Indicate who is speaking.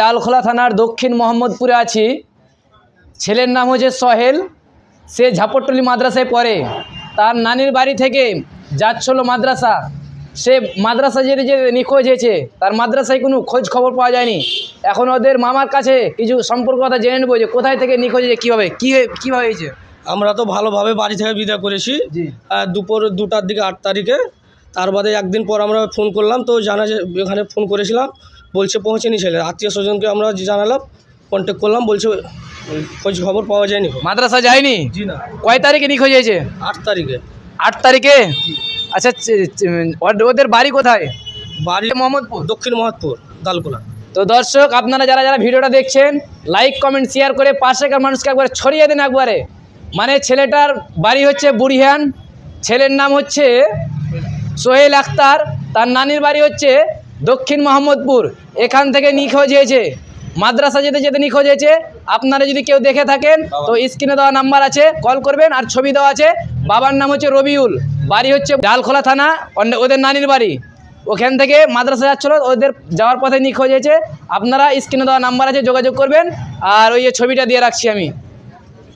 Speaker 1: ডালখোলা থানার দক্ষিণ মোহাম্মদপুরে আছি ছেলের নাম হচ্ছে সহেল সে ঝাপট্টলি মাদ্রাসায় পড়ে। তার নানির বাড়ি থেকে যাচ্ছিল মাদ্রাসা। সে মাদ্রাসা যে যে নিখোঁজ হয়েছে। তার মাদ্রাসায় কোনো খোঁজ খবর পাওয়া যায়নি। এখন ওদের মামার কাছে কিছু সম্পর্ক কথা জেনে নেব যে কোথায় থেকে নিখোঁজ হয়েছে কীভাবে কী কীভাবে হয়েছে?
Speaker 2: আমরা তো ভালোভাবে বাড়ি থেকে বিদায় করেছি। দুপুর দুটার দিকে আট তারিখে। তার বাদে একদিন পর আমরা ফোন করলাম তো জানা যে এখানে ফোন করেছিলাম। বলছে পৌঁছেনি ছেলে। আত্মীয় স্বজনকে আমরা জানালাম কন্ট্যাক্ট করলাম বলছে খোঁজ খবর পাওয়া যায়নি।
Speaker 1: মাদ্রাসা যায়নি?
Speaker 2: জি না।
Speaker 1: কয় তারিখে নিখোঁজ হয়েছে
Speaker 2: আট তারিখে।
Speaker 1: আট তারিখে? আচ্ছা ওদের বাড়ি কোথায়?
Speaker 2: বাড়ি
Speaker 1: মোহাম্মদপুর।
Speaker 2: দক্ষিণ মহাতপুর দালকোলা।
Speaker 1: তো দর্শক আপনারা যারা যারা ভিডিওটা দেখছেন লাইক কমেন্ট শেয়ার করে পাশেকার মানুষকে একবার ছড়িয়ে দিন একবারে। মানে ছেলেটার বাড়ি হচ্ছে বুড়িহান ছেলের নাম হচ্ছে সোহেল আখতার তার নানির বাড়ি হচ্ছে দক্ষিণ মোহাম্মদপুর এখান থেকে নিখোঁজ হয়েছে। মাদ্রাসা যেতে যেতে নিখোঁজ হয়েছে। আপনারা যদি কেউ দেখে থাকেন তো স্ক্রিনে দেওয়া নাম্বার আছে কল করবেন আর ছবি দেওয়া আছে। বাবার নাম হচ্ছে রবিউল বাড়ি হচ্ছে ডালখোলা থানা অন্য- ওদের নানির বাড়ি। ওখান থেকে মাদ্রাসা যাচ্ছিল ওদের যাওয়ার পথে নিখোঁজ হয়েছে। আপনারা স্ক্রিনে দেওয়া নাম্বার আছে যোগাযোগ করবেন। আর ওই যে ছবিটা দিয়ে রাখছি আমি।